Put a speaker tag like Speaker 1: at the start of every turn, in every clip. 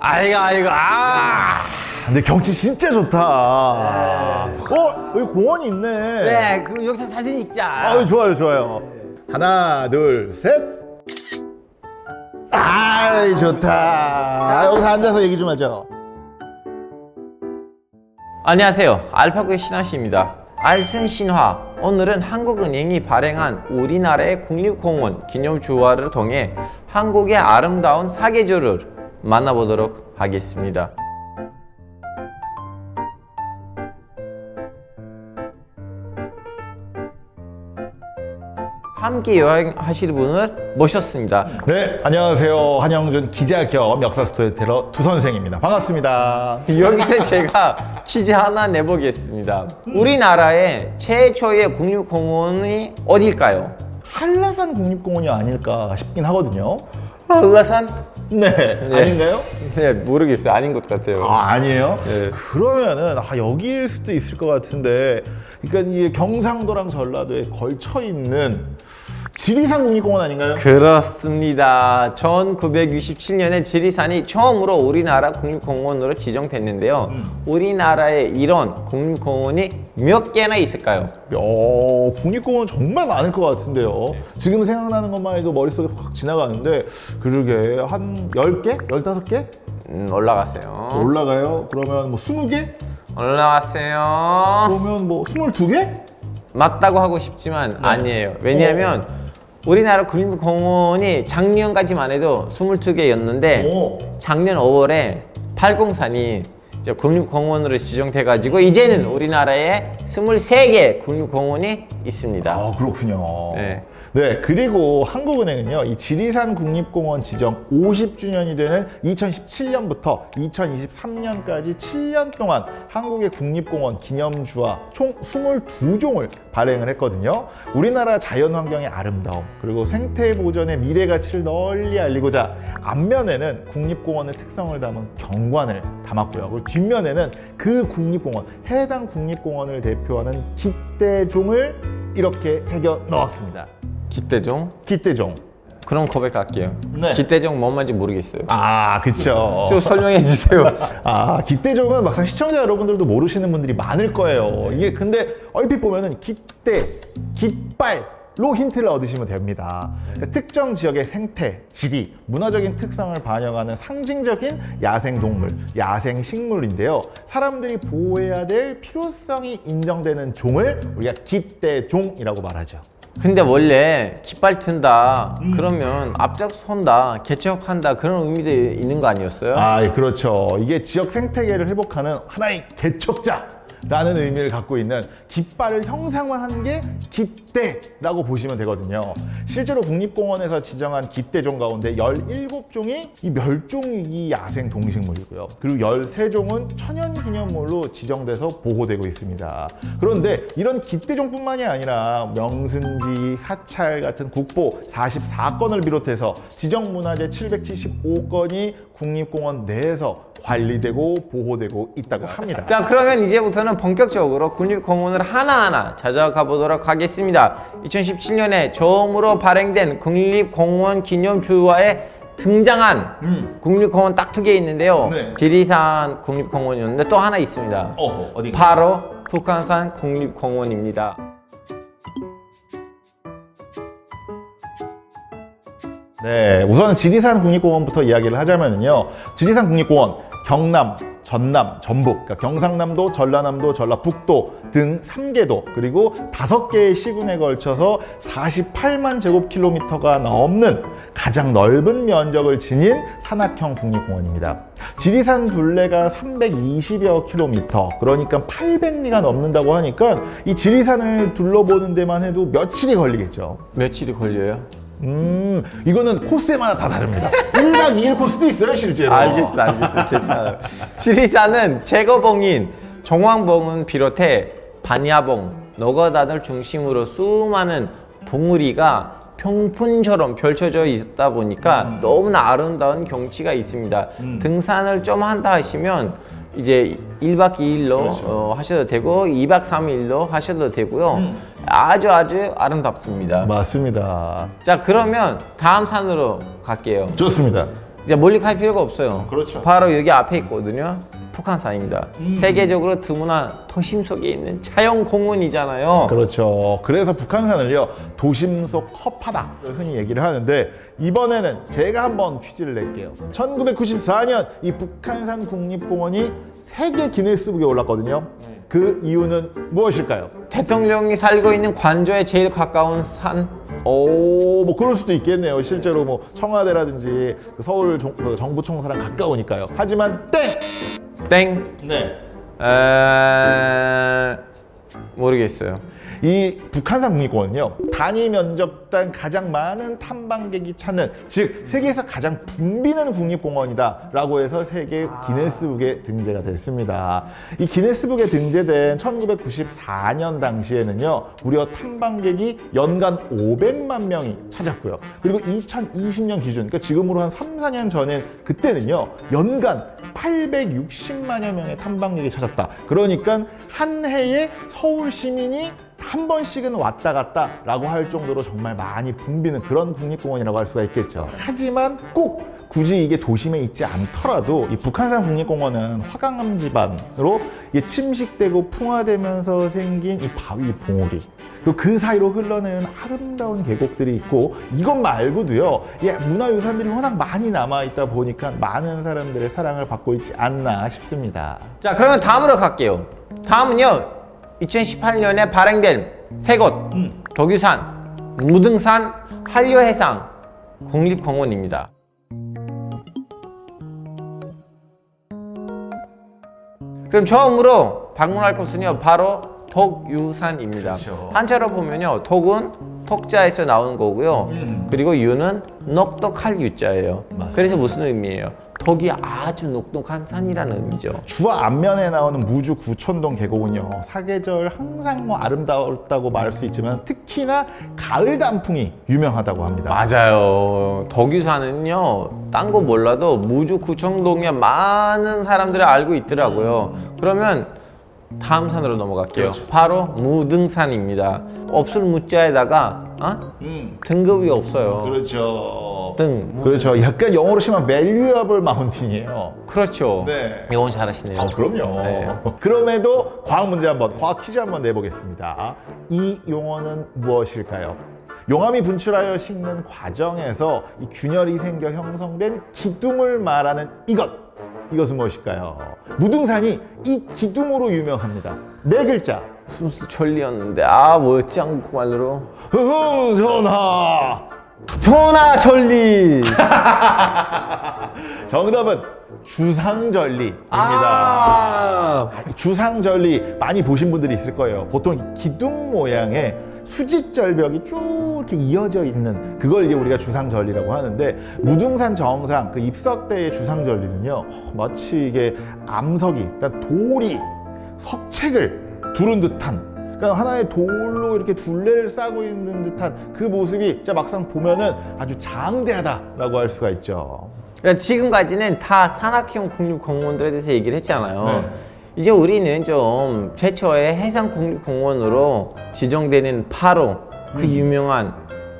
Speaker 1: 아이고 아이고 아.
Speaker 2: 근데 경치 진짜 좋다. 어? 여기 공원이 있네.
Speaker 1: 네, 그럼 여기서 사진 찍자.
Speaker 2: 아, 좋아요, 좋아요. 하나, 둘, 셋. 아이, 좋다. 아, 여기서 앉아서 얘기 좀 하죠.
Speaker 1: 안녕하세요. 알파고의 신하씨입니다. 알슨 신화. 오늘은 한국은행이 발행한 우리나라의 국립공원 기념 주화를 통해 한국의 아름다운 사계절을 만나보도록 하겠습니다. 함께 여행하실 분을 모셨습니다.
Speaker 2: 네, 안녕하세요. 한영준 기자 겸 역사 스토리텔러 두 선생입니다. 반갑습니다.
Speaker 1: 여기서 제가 퀴즈 하나 내보겠습니다. 우리나라의 최초의 국립공원이 어딜까요?
Speaker 2: 한라산 국립공원이 아닐까 싶긴 하거든요.
Speaker 1: 한라산?
Speaker 2: 네, 아닌가요?
Speaker 1: 네, 모르겠어요. 아닌 것 같아요.
Speaker 2: 아, 아니에요?
Speaker 1: 네.
Speaker 2: 그러면은 아, 여기일 수도 있을 것 같은데, 그러니까 이 경상도랑 전라도에 걸쳐 있는 지리산 국립공원 아닌가요?
Speaker 1: 그렇습니다. 1967년에 지리산이 처음으로 우리나라 국립공원으로 지정됐는데요. 우리나라에 이런 국립공원이 몇 개나 있을까요?
Speaker 2: 어, 국립공원 정말 많을 것 같은데요. 지금 생각나는 것만 해도 머릿속에 확 지나가는데, 그러게, 한 10개? 15개?
Speaker 1: 음, 올라갔어요.
Speaker 2: 올라가요? 그러면 뭐 20개?
Speaker 1: 올라왔어요.
Speaker 2: 그러면 뭐 22개?
Speaker 1: 맞다고 하고 싶지만 아니에요. 왜냐하면 우리나라 국립공원이 작년까지만 해도 22개였는데
Speaker 2: 오.
Speaker 1: 작년 5월에 팔공산이 이제 국립공원으로 지정돼 가지고 이제는 우리나라에 23개 국립공원이 있습니다.
Speaker 2: 아, 그렇군요.
Speaker 1: 네.
Speaker 2: 네, 그리고 한국은행은요, 이 지리산 국립공원 지정 50주년이 되는 2017년부터 2023년까지 7년 동안 한국의 국립공원 기념주화 총 22종을 발행을 했거든요. 우리나라 자연환경의 아름다움, 그리고 생태 보전의 미래 가치를 널리 알리고자 앞면에는 국립공원의 특성을 담은 경관을 담았고요. 뒷면에는 그 국립공원, 해당 국립공원을 대표하는 기대종을 이렇게 새겨 넣었습니다.
Speaker 1: 기대종?
Speaker 2: 기대종.
Speaker 1: 그럼 고백할게요.
Speaker 2: 네.
Speaker 1: 기대종 뭔 말인지 모르겠어요.
Speaker 2: 아, 그쵸.
Speaker 1: 좀 설명해 주세요.
Speaker 2: 아, 기대종은 막상 시청자 여러분들도 모르시는 분들이 많을 거예요. 이게 근데 얼핏 보면은 기대, 깃발 로 힌트를 얻으시면 됩니다. 그러니까 특정 지역의 생태, 지리, 문화적인 특성을 반영하는 상징적인 야생 동물, 야생 식물인데요. 사람들이 보호해야 될 필요성이 인정되는 종을 우리가 기대종이라고 말하죠.
Speaker 1: 근데 원래 깃발 튼다 그러면 앞장선다 개척한다 그런 의미도 있는 거 아니었어요?
Speaker 2: 아, 그렇죠. 이게 지역 생태계를 회복하는 하나의 개척자 라는 의미를 갖고 있는 깃발을 형상화한 게 깃대라고 보시면 되거든요. 실제로 국립공원에서 지정한 깃대종 가운데 17종이 이 멸종위기 야생 동식물이고요. 그리고 13종은 천연기념물로 지정돼서 보호되고 있습니다. 그런데 이런 깃대종뿐만이 아니라 명승지, 사찰 같은 국보 44건을 비롯해서 지정문화재 775건이 국립공원 내에서 관리되고 보호되고 있다고 합니다.
Speaker 1: 자 그러면 이제부터는 본격적으로 국립공원을 하나하나 찾아가 보도록 하겠습니다 2017년에 처음으로 발행된 국립공원 기념주화에 등장한
Speaker 2: 음.
Speaker 1: 국립공원 딱 두 개 있는데요
Speaker 2: 네.
Speaker 1: 지리산 국립공원이었는데 또 하나 있습니다
Speaker 2: 어, 어디?
Speaker 1: 바로 북한산 국립공원입니다
Speaker 2: 네, 우선 지리산 국립공원부터 이야기를 하자면요. 지리산 국립공원 경남, 전남, 전북, 그러니까 경상남도, 전라남도, 전라북도 등 3개도 그리고 5개의 시군에 걸쳐서 48만 제곱킬로미터가 넘는 가장 넓은 면적을 지닌 산악형 국립공원입니다. 지리산 둘레가 320여 킬로미터, 그러니까 800리가 넘는다고 하니까 이 지리산을 둘러보는 데만 해도 며칠이 걸리겠죠.
Speaker 1: 며칠이 걸려요?
Speaker 2: 음, 이거는 코스마다 다 다릅니다. 1박 2일 코스도 있어요, 실제로.
Speaker 1: 알겠어, 알겠어, 괜찮아요. 지리산은 제거봉인 정왕봉은 비롯해 반야봉, 너거단을 중심으로 수많은 봉우리가 평풍처럼 펼쳐져 있다 보니까 너무나 아름다운 경치가 있습니다. 등산을 좀 한다 하시면 이제 1박 2일로 어, 하셔도 되고 2박 3일로 하셔도 되고요. 아주 아주 아름답습니다.
Speaker 2: 맞습니다.
Speaker 1: 자, 그러면 다음 산으로 갈게요.
Speaker 2: 좋습니다.
Speaker 1: 이제 멀리 갈 필요가 없어요.
Speaker 2: 그렇죠.
Speaker 1: 바로 여기 앞에 있거든요. 북한산입니다.
Speaker 2: 음.
Speaker 1: 세계적으로 드문한 도심 속에 있는 자연 공원이잖아요.
Speaker 2: 그렇죠. 그래서 북한산을요 도심 속 허파다 흔히 얘기를 하는데 이번에는 제가 한번 퀴즈를 낼게요. 1994년 이 북한산 국립공원이 세계 기네스북에 올랐거든요. 그 이유는 무엇일까요?
Speaker 1: 대통령이 살고 있는 관저에 제일 가까운 산.
Speaker 2: 오, 뭐 그럴 수도 있겠네요. 실제로 뭐 청와대라든지 그 서울 정, 그 정부 총사랑 가까우니까요. 하지만 땡.
Speaker 1: 땡.
Speaker 2: 네.
Speaker 1: 에... 모르겠어요.
Speaker 2: 이 북한산 국립공원은요 단위 면적당 가장 많은 탐방객이 찾는 즉 세계에서 가장 붐비는 국립공원이다라고 해서 세계 기네스북에 등재가 됐습니다. 이 기네스북에 등재된 1994년 당시에는요 무려 탐방객이 연간 500만 명이 찾았고요. 그리고 2020년 기준 그러니까 지금으로 한 3, 4년 전엔 그때는요 연간 860만여 명의 탐방객이 찾았다. 그러니까 한 해에 서울 시민이 한 번씩은 왔다 갔다 라고 할 정도로 정말 많이 붐비는 그런 국립공원이라고 할 수가 있겠죠. 하지만 꼭 굳이 이게 도심에 있지 않더라도 이 북한산 국립공원은 화강암 지반으로 침식되고 풍화되면서 생긴 이 바위 봉우리 그리고 그 사이로 흘러내리는 아름다운 계곡들이 있고 이것 말고도요 예, 문화유산들이 워낙 많이 남아 있다 보니까 많은 사람들의 사랑을 받고 있지 않나 싶습니다.
Speaker 1: 자, 그러면 다음으로 갈게요. 다음은요. 2018년에 발행된 세 곳.
Speaker 2: 음.
Speaker 1: 덕유산, 무등산, 한려해상 국립공원입니다. 그럼 처음으로 방문할 곳은요. 바로 덕유산입니다.
Speaker 2: 그렇죠.
Speaker 1: 한자로 보면요. 덕은 덕자에서 나오는 거고요.
Speaker 2: 음.
Speaker 1: 그리고 유는 녹독할 유자예요.
Speaker 2: 맞습니다.
Speaker 1: 그래서 무슨 의미예요? 덕이 아주 녹독한 산이라는 의미죠.
Speaker 2: 주와 앞면에 나오는 무주 구촌동 계곡은요 사계절 항상 뭐 아름다웠다고 말할 수 있지만 특히나 가을 단풍이 유명하다고 합니다.
Speaker 1: 맞아요. 덕유산은요, 딴 거 몰라도 무주 구청동에 많은 사람들이 알고 있더라고요. 그러면 다음 산으로 넘어갈게요.
Speaker 2: 그렇죠.
Speaker 1: 바로 무등산입니다. 없을 무자에다가 어?
Speaker 2: 음,
Speaker 1: 등급이 없어요.
Speaker 2: 그렇죠.
Speaker 1: 등.
Speaker 2: 그렇죠. 약간 영어로 치면 valuable mountain이에요.
Speaker 1: 그렇죠.
Speaker 2: 네.
Speaker 1: 영어 잘하시네요.
Speaker 2: 아, 그럼요.
Speaker 1: 네.
Speaker 2: 그럼에도 과학 문제 한번, 과학 퀴즈 한번 내보겠습니다. 이 용어는 무엇일까요? 용암이 분출하여 식는 과정에서 이 균열이 생겨 형성된 기둥을 말하는 이것. 이것은 무엇일까요? 무등산이 이 기둥으로 유명합니다. 네 글자.
Speaker 1: 순수 천리였는데 아 뭐였지 한국말로?
Speaker 2: 흐흥 전하.
Speaker 1: 전하천리.
Speaker 2: 정답은 주상절리입니다.
Speaker 1: 아.
Speaker 2: 주상절리 많이 보신 분들이 있을 거예요. 보통 이 기둥 모양의 수직 절벽이 쭉 이렇게 이어져 있는 그걸 이제 우리가 주상절리라고 하는데 무등산 정상 그 입석대의 주상절리는요 마치 이게 암석이 그러니까 돌이 석책을 두른 듯한 그러니까 하나의 돌로 이렇게 둘레를 싸고 있는 듯한 그 모습이 진짜 막상 보면은 아주 장대하다라고 할 수가 있죠.
Speaker 1: 그러니까 지금까지는 다 산악형 국립공원들에 대해서 얘기를 했잖아요.
Speaker 2: 네.
Speaker 1: 이제 우리는 좀 최초의 해상국립공원으로 지정되는 바로 그
Speaker 2: 음.
Speaker 1: 유명한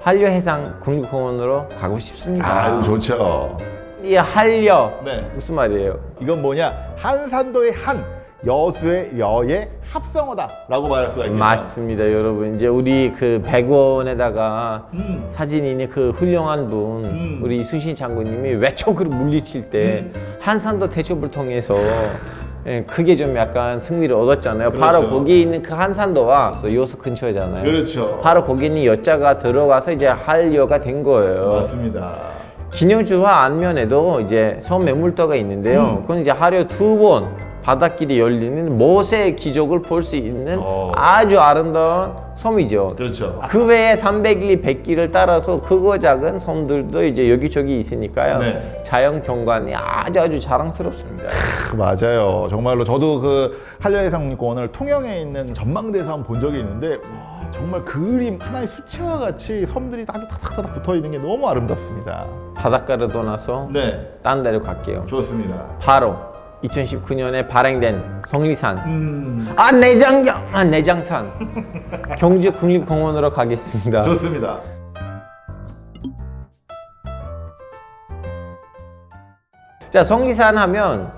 Speaker 1: 한려 해상 국립 공원으로 가고 싶습니다.
Speaker 2: 아유 좋죠.
Speaker 1: 이 한려
Speaker 2: 네.
Speaker 1: 무슨 말이에요?
Speaker 2: 이건 뭐냐? 한산도의 한, 여수의 여의 합성어다라고 말할 수가 있겠죠.
Speaker 1: 맞습니다, 여러분. 이제 우리 그 100원에다가
Speaker 2: 음.
Speaker 1: 사진이니 그 훌륭한 분,
Speaker 2: 음.
Speaker 1: 우리 이순신 장군님이 외척으로 물리칠 때 한산도 대첩을 통해서 예, 그게 좀 약간 승리를 얻었잖아요. 바로
Speaker 2: 그렇죠.
Speaker 1: 거기 있는 그 한산도와 여수 근처잖아요.
Speaker 2: 그렇죠.
Speaker 1: 바로 거기 있는 여자가 들어가서 이제 한려가 된 거예요.
Speaker 2: 맞습니다.
Speaker 1: 기념주화 안면에도 이제 섬 매물도가 있는데요.
Speaker 2: 음.
Speaker 1: 그건 이제 하루 두번 바닷길이 열리는 모세 기적을 볼 수 있는
Speaker 2: 어.
Speaker 1: 아주 아름다운 섬이죠.
Speaker 2: 그렇죠.
Speaker 1: 그 외에 300리 100기를 따라서 크고 작은 섬들도 이제 여기저기 있으니까요.
Speaker 2: 네.
Speaker 1: 자연 경관이 아주 아주 자랑스럽습니다.
Speaker 2: 크, 맞아요. 정말로 저도 그 한려해상국립공원을 통영에 있는 전망대에서 한번 본 적이 있는데 와, 정말 그림 하나의 수채화 같이 섬들이 아주 탁탁탁 붙어 있는 게 너무 아름답습니다.
Speaker 1: 바닷가를 떠나서
Speaker 2: 네,
Speaker 1: 딴 데로 갈게요.
Speaker 2: 좋습니다.
Speaker 1: 바로 2019년에 발행된 성리산
Speaker 2: 음,
Speaker 1: 아 내장경 아 내장산 경주 국립공원으로 가겠습니다.
Speaker 2: 좋습니다.
Speaker 1: 자 성리산 하면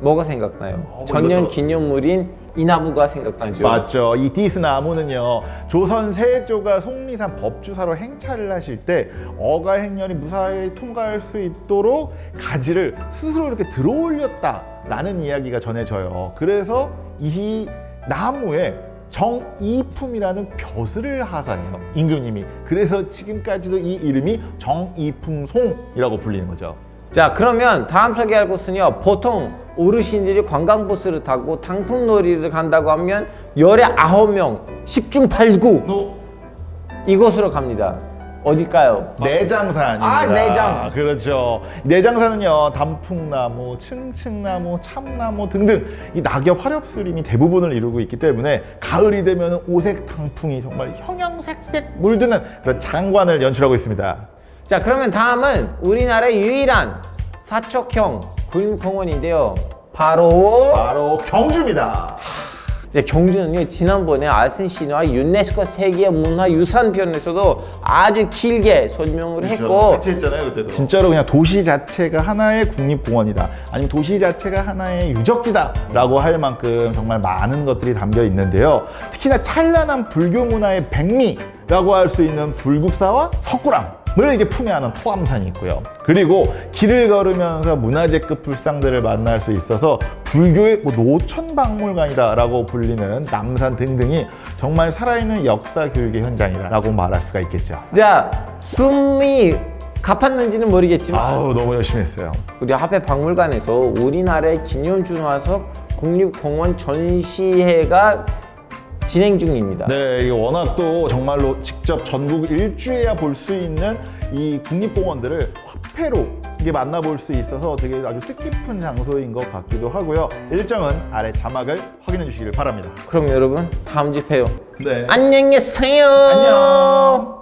Speaker 1: 뭐가 생각나요?
Speaker 2: 뭐
Speaker 1: 전년
Speaker 2: 이것저것.
Speaker 1: 기념물인 이 나무가 생각나죠.
Speaker 2: 맞죠. 이 디스 나무는요. 조선 세조가 속리산 법주사로 행차를 하실 때 어가 행렬이 무사히 통과할 수 있도록 가지를 스스로 이렇게 들어 올렸다라는 이야기가 전해져요. 그래서 이 나무에 정이품이라는 벼슬을 하사해요. 임금님이. 그래서 지금까지도 이 이름이 정이품송이라고 불리는 거죠.
Speaker 1: 자 그러면 다음 소개할 곳은요 보통 어르신들이 관광버스를 타고 당풍놀이를 간다고 하면 열에 아홉 명 10중 8구
Speaker 2: 또
Speaker 1: 이곳으로 갑니다 어딜까요?
Speaker 2: 내장산입니다.
Speaker 1: 아, 내장.
Speaker 2: 그렇죠. 내장산은요 단풍나무, 층층나무, 참나무 등등 이 낙엽 화렵수림이 대부분을 이루고 있기 때문에 가을이 되면 오색 단풍이 정말 형형색색 물드는 그런 장관을 연출하고 있습니다.
Speaker 1: 자 그러면 다음은 우리나라의 유일한 사척형 군공원인데요 바로
Speaker 2: 바로 경주입니다.
Speaker 1: 이제 경주는요 지난번에 알슨 신화 유네스코 세계 문화유산 편에서도 아주 길게 설명을 했고
Speaker 2: 같이 했잖아요 그때도. 진짜로 그냥 도시 자체가 하나의 국립공원이다. 아니면 도시 자체가 하나의 유적지다라고 할 만큼 정말 많은 것들이 담겨 있는데요. 특히나 찬란한 불교 문화의 백미 라고 할 수 있는 불국사와 석굴암. 을 이제 풍해하는 토암산이 있고요. 그리고 길을 걸으면서 문화재급 불상들을 만날 수 있어서 불교의 뭐 노천박물관이다라고 불리는 남산 등등이 정말 살아있는 역사 교육의 현장이다라고 말할 수가 있겠죠.
Speaker 1: 자 숨이 갚았는지는 모르겠지만
Speaker 2: 아우 너무 열심히 했어요.
Speaker 1: 우리 하페 박물관에서 우리나라의 김현준화석 국립공원 전시회가 진행 중입니다.
Speaker 2: 네, 이게 워낙 또 정말로 직접 전국 일주해야 볼 수 있는 이 국립공원들을 화폐로 이게 만나볼 수 있어서 되게 아주 뜻깊은 장소인 것 같기도 하고요. 일정은 아래 자막을 확인해 주시길 바랍니다.
Speaker 1: 그럼 여러분 다음 주 봬요.
Speaker 2: 네.
Speaker 1: 안녕히 계세요.
Speaker 2: 안녕.